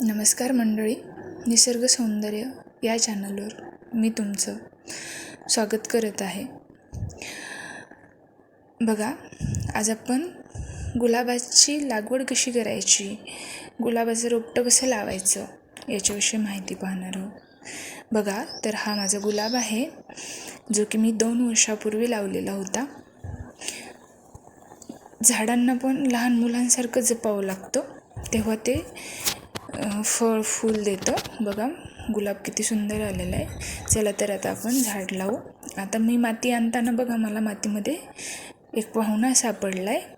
नमस्कार मंडळी निसर्ग सौंदर्य या चॅनलवर मी तुमचं स्वागत करत आहे. बघा आज आपण गुलाबाची लागवड कशी करायची? गुलाबाचं रोपटं कसं लावायचं? याच्याविषयी माहिती पाहणार आहोत. बघा तर हा माझा गुलाब आहे जो की मी दोन वर्षापूर्वी लावलेला होता. झाडांना पण लहान मुलांसारखं जपावं लागतं. तेव्हा ते फळ फूल देतं. बघा गुलाब किती सुंदर आलेला आहे. चला तर आता आपण झाड लावू. आता मी माती आणताना बघा मला मातीमध्ये एक पाहुणा सापडला आहे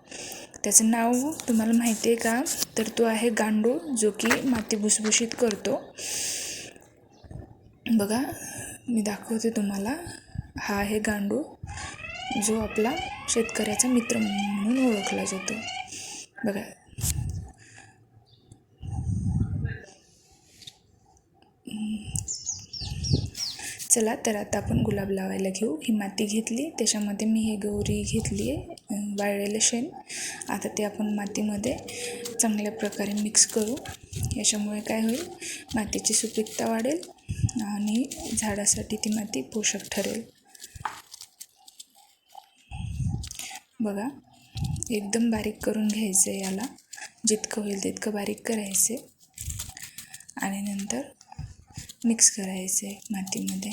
त्याचं नाव तुम्हाला माहिती आहे का? तर तो आहे गांडूळ जो की माती भुसभुशीत करतो. बघा मी दाखवते तुम्हाला. हा आहे गांडूळ जो आपला शेतकऱ्याचा मित्र म्हणून ओळखला जातो. बघा चला तर आता आपण गुलाब लावायला घेऊ. ही माती घेतली त्याच्यामध्ये मी हे गौरी घेतली आहे वाळलेलं शेण. आता ते आपण मातीमध्ये चांगल्या प्रकारे मिक्स करू. याच्यामुळे काय होईल मातीची सुपीकता वाढेल आणि झाडासाठी ती माती पोषक ठरेल. बघा एकदम बारीक करून घ्यायचं आहे याला. जितकं होईल तितकं बारीक करायचं आहे आणि नंतर मिक्स करायचं आहे मातीमध्ये.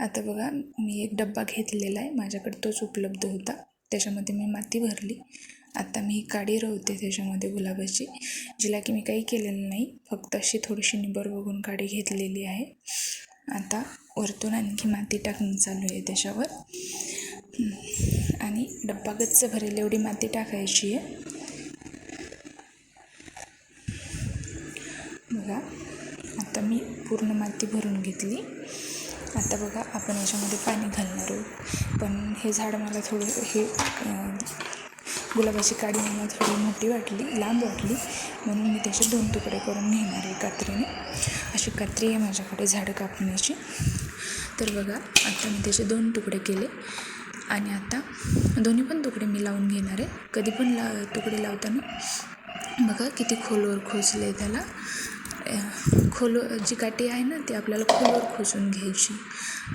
आता बघा मी एक डब्बा घेतलेला आहे. माझ्याकडे तोच उपलब्ध होता. त्याच्यामध्ये मी माती भरली. आता मी काडी रवते त्याच्यामध्ये गुलाबाची जिला की मी काही केलेलं नाही. फक्त अशी थोडीशी निबर बघून काडी घेतलेली आहे. आता वरतून आणखी माती टाकणं चालू आहे त्याच्यावर. आणि डब्बा गच्च भरेल एवढी माती टाकायची आहे. बघा आता मी पूर्ण माती भरून घेतली. आता बघा आपण याच्यामध्ये पाणी घालणार आहोत. पण हे झाड मला थोडं हे गुलाबाची काडी मला थोडी मोठी वाटली लांब वाटली. म्हणून मी त्याचे दोन तुकडे करून घेणार आहे कात्रीने. अशी कात्री आहे माझ्याकडे झाडं कापण्याची. तर बघा आता मी त्याचे दोन तुकडे केले. आणि आता दोन्ही पण तुकडे मी लावून घेणार आहे. कधी पण ला तुकडे लावताना बघा किती खोलवर खोचले त्याला. खोल जी काठी आहे ना ती आपल्याला खोलवर खोचून घ्यायची.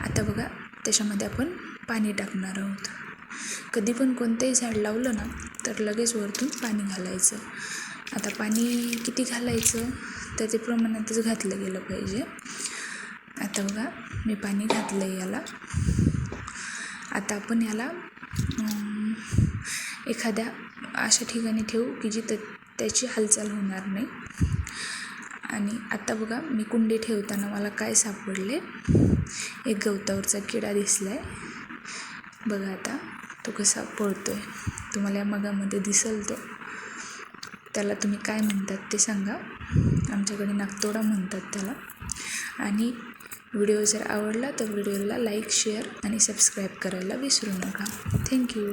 आता बघा त्याच्यामध्ये आपण पाणी टाकणार आहोत. कधी पण कोणतंही झाड लावलं ना तर लगेच वरतून पाणी घालायचं. आता पाणी किती घालायचं तर ते प्रमाणातच घातलं गेलं पाहिजे. आता बघा मी पाणी घातलं आहे याला. आता आपण याला एखाद्या अशा ठिकाणी ठेवू की जिथं त्याची हालचाल होणार नाही. आणि आता बघा मी कुंडी ठेवताना मला काय सापडले? एक गवतावरचा किडा दिसला आहे बघा आता तो कसा पळतो आहे तुम्हाला या मगामध्ये दिसेल तो त्याला तुम्ही काय म्हणतात ते सांगा. आमच्याकडे नागतोडा म्हणतात त्याला. आणि व्हिडिओ जर आवडला तर व्हिडिओला लाईक शेअर आणि सबस्क्राईब करायला विसरू नका. थँक्यू